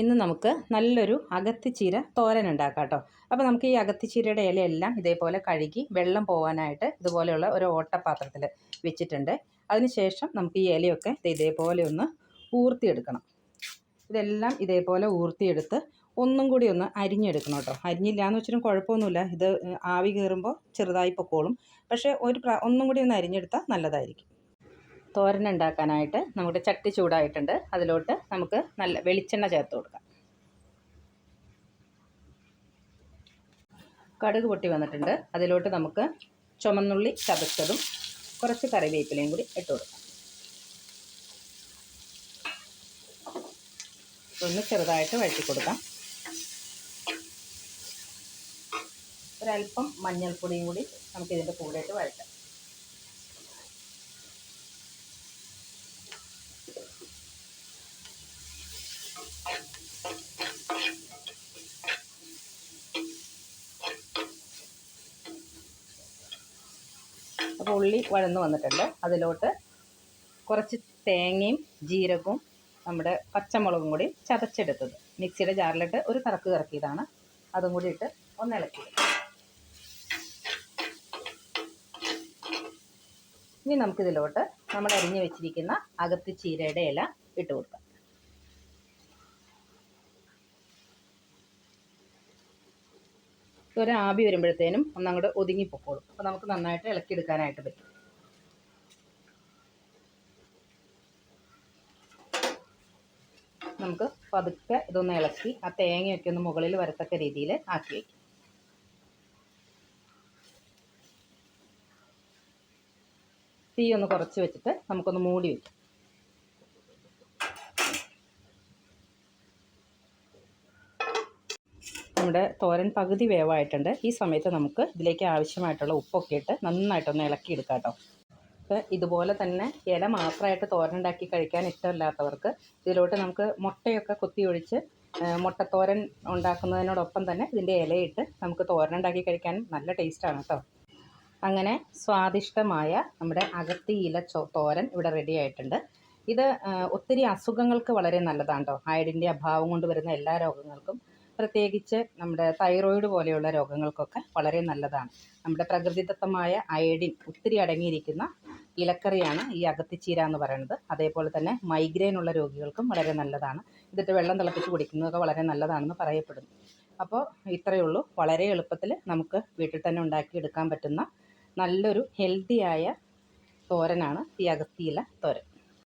ഇന്ന് നമുക്ക് നല്ലൊരു അകത്തിച്ചീര തോരൻ ഉണ്ടാക്കാം കേട്ടോ അപ്പോൾ നമുക്ക് ഈ അകത്തിച്ചീരയുടെ ഇലയെല്ലാം ഇതേപോലെ കഴുകി വെള്ളം പോകാനായിട്ട് ഇതുപോലെയുള്ള ഒരു ഓട്ടപാത്രത്തിൽ വെച്ചിട്ടുണ്ട്. അതിനുശേഷം നമുക്ക് ഈ ഇലയൊക്കെ ഇതേപോലെ ഒന്ന് ഊർത്തിയെടുക്കണം. ഇതെല്ലാം ഇതേപോലെ ഊർത്തിയെടുത്ത് ഒന്നും കൂടി ഒന്ന് അരിഞ്ഞെടുക്കണം കേട്ടോ. അരിഞ്ഞില്ല എന്ന് വെച്ചിട്ടും കുഴപ്പമൊന്നുമില്ല. ഇത് ആവി കയറുമ്പോൾ ചെറുതായി പൊക്കോളും. പക്ഷേ ഒരു ഒന്നും കൂടി ഒന്ന് അരിഞ്ഞെടുത്താൽ നല്ലതായിരിക്കും. തോരൻ ഉണ്ടാക്കാനായിട്ട് നമ്മുടെ ചട്ടി ചൂടായിട്ടുണ്ട്. അതിലോട്ട് നമുക്ക് നല്ല വെളിച്ചെണ്ണ ചേർത്ത് കൊടുക്കാം. കടുക് പൊട്ടി വന്നിട്ടുണ്ട്. അതിലോട്ട് നമുക്ക് ചുമന്നുള്ളി ചതച്ചതും കുറച്ച് കറിവേപ്പിലയും കൂടി ഇട്ട് കൊടുക്കാം. ഒന്ന് ചെറുതായിട്ട് വഴറ്റി കൊടുക്കാം. ഒരല്പം മഞ്ഞൾപ്പൊടിയും കൂടി നമുക്കിതിന്റെ കൂടെയായിട്ട് വഴറ്റാം. അപ്പോൾ ഉള്ളി വഴന്ന് വന്നിട്ടുണ്ട്. അതിലോട്ട് കുറച്ച് തേങ്ങയും ജീരകവും നമ്മുടെ പച്ചമുളകും കൂടി ചതച്ചെടുത്തത്. മിക്സിയുടെ ജാറിലിട്ട് ഒരു കറക്ക് കറക്കിയതാണ്. അതും കൂടി ഇട്ട് ഒന്ന് ഇളക്കി. ഇനി നമുക്കിതിലോട്ട് നമ്മൾ അരിഞ്ഞു വെച്ചിരിക്കുന്ന അകത്ത് ചീരയുടെ ഇല ഇട്ട് കൊടുക്കാം. ഒരു ആവി വരുമ്പോഴത്തേനും ഒതുങ്ങി ഒതുങ്ങിപ്പോക്കോളും. അപ്പോൾ നമുക്ക് നന്നായിട്ട് ഇളക്കി എടുക്കാനായിട്ട് പറ്റും. നമുക്ക് പതുക്കെ ഇതൊന്ന് ഇളക്കി ആ തേങ്ങയൊക്കെ ഒന്ന് മുകളിൽ വരത്തക്ക രീതിയിൽ ആക്കി വയ്ക്കും. തീ ഒന്ന് കുറച്ച് വെച്ചിട്ട് നമുക്കൊന്ന് മൂടി വയ്ക്കും. നമ്മുടെ തോരൻ പകുതി വേവായിട്ടുണ്ട്. ഈ സമയത്ത് നമുക്ക് ഇതിലേക്ക് ആവശ്യമായിട്ടുള്ള ഉപ്പൊക്കെ ഇട്ട് നന്നായിട്ടൊന്ന് ഇളക്കിയെടുക്കാം കേട്ടോ അപ്പോൾ ഇതുപോലെ തന്നെ ഇല മാത്രമായിട്ട് തോരൻ ഉണ്ടാക്കി കഴിക്കാൻ ഇഷ്ടമില്ലാത്തവർക്ക് ഇതിലോട്ട് നമുക്ക് മുട്ടയൊക്കെ കുത്തി ഒഴിച്ച് മുട്ടത്തോരൻ ഉണ്ടാക്കുന്നതിനോടൊപ്പം തന്നെ ഇതിന്റെ ഇലയിട്ട് നമുക്ക് തോരൻ ഉണ്ടാക്കി കഴിക്കാൻ നല്ല ടേസ്റ്റാണ് കേട്ടോ. അങ്ങനെ സ്വാദിഷ്ടമായ നമ്മുടെ അകത്തി ഇല ചോ തോരൻ ഇവിടെ റെഡി ആയിട്ടുണ്ട്. ഇത് ഒത്തിരി അസുഖങ്ങൾക്ക് വളരെ നല്ലതാണ് കേട്ടോ. അയഡിന്റെ അഭാവം കൊണ്ട് വരുന്ന എല്ലാ രോഗങ്ങൾക്കും പ്രത്യേകിച്ച് നമ്മുടെ തൈറോയിഡ് പോലെയുള്ള രോഗങ്ങൾക്കൊക്കെ വളരെ നല്ലതാണ്. നമ്മുടെ പ്രകൃതിദത്തമായ അയഡിൻ ഒത്തിരി അടങ്ങിയിരിക്കുന്ന ഇലക്കറിയാണ് ഈ അകത്തിച്ചീര എന്ന് പറയുന്നത്. അതേപോലെ തന്നെ മൈഗ്രെയിൻ ഉള്ള രോഗികൾക്കും വളരെ നല്ലതാണ്. ഇതിട്ട് വെള്ളം തിളപ്പിച്ച് കുടിക്കുന്നതൊക്കെ വളരെ നല്ലതാണെന്ന് പറയപ്പെടുന്നു. അപ്പോൾ ഇത്രയേ ഉള്ളൂ. വളരെ എളുപ്പത്തിൽ നമുക്ക് വീട്ടിൽ തന്നെ ഉണ്ടാക്കിയെടുക്കാൻ പറ്റുന്ന നല്ലൊരു ഹെൽത്തിയായ തോരനാണ് ഈ അകത്തിയില തോരൻ.